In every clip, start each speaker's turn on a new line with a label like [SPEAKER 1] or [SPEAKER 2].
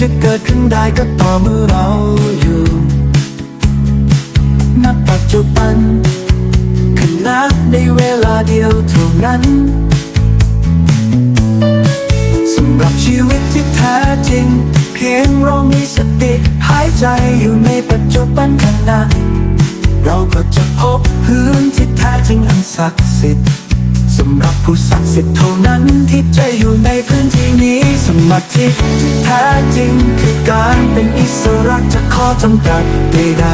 [SPEAKER 1] จะเกิดขึ้นได้ก็ต่อเมื่อเราอยู่ณปัจจุบันขณะในเวลาเดียวเท่านั้นสำหรับชีวิตที่แท้จริง เพียงเรามีสติหายใจอยู่ในปัจจุบันขณะเราก็จะพบพื้นที่แท้จริงอันศักดิ์สิทธิ์ สำหรับผู้ศักดิ์สิทธิ์เท่านั้นที่จะอยู่ในพื้นที่นี้ สมาธิที่แท้จริงคือการเป็นอิสระจากข้อจำกัดใด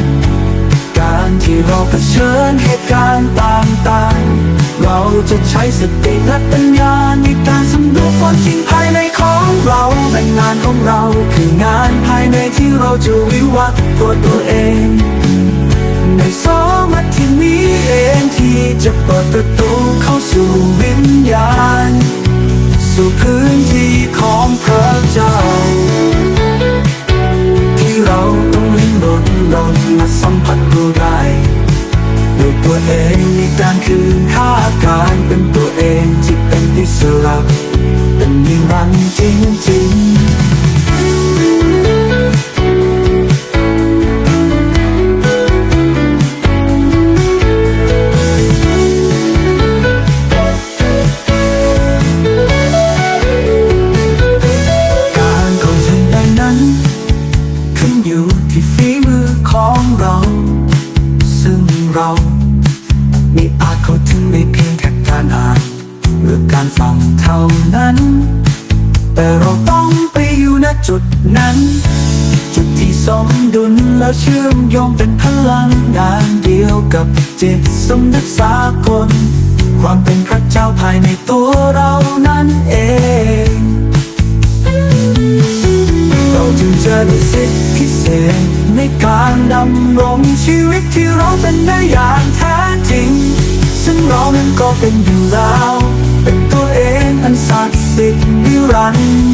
[SPEAKER 1] ๆการที่เราเผชิญเหตุการณ์ต่างๆ เราจะใช้สติและปัญญาในการสำรวจความจริงภายในของเราและงานของเราคืองานภายในที่เราจะวิวัฒน์ตัวตัวเอง ในสมัตินี้เองที่จะเปิดประตู สู่วิญญาณ สู่พื้นที่ของพระเจ้า ที่เราต้องลิ้มรสลองมาสัมผัสรู้ได้ด้วยตัวเองในการคืนค่า ขึ้นอยู่ที่ฝีมือของเรา ซึ่งเราไม่อาจเข้าถึงในเพียงแค่การอ่านหรือการฟังเท่านั้น แต่เราต้องไปอยู่ณจุดนั้น จุดที่สมดุลและเชื่อมโยงเป็นพลังงานเดียวกับจิตสำนึกสากลความเป็นพระเจ้าภายในตัวเรานั่นเอง เราจึงจะได้สิทธิ พิเศษในการดำรงชีวิตที่เราเป็นได้อย่างแท้จริง ซึ่งเรานั้นก็เป็นอยู่แล้ว เป็นตัวเองอันศักดิ์สิทธิ์นิรันดร์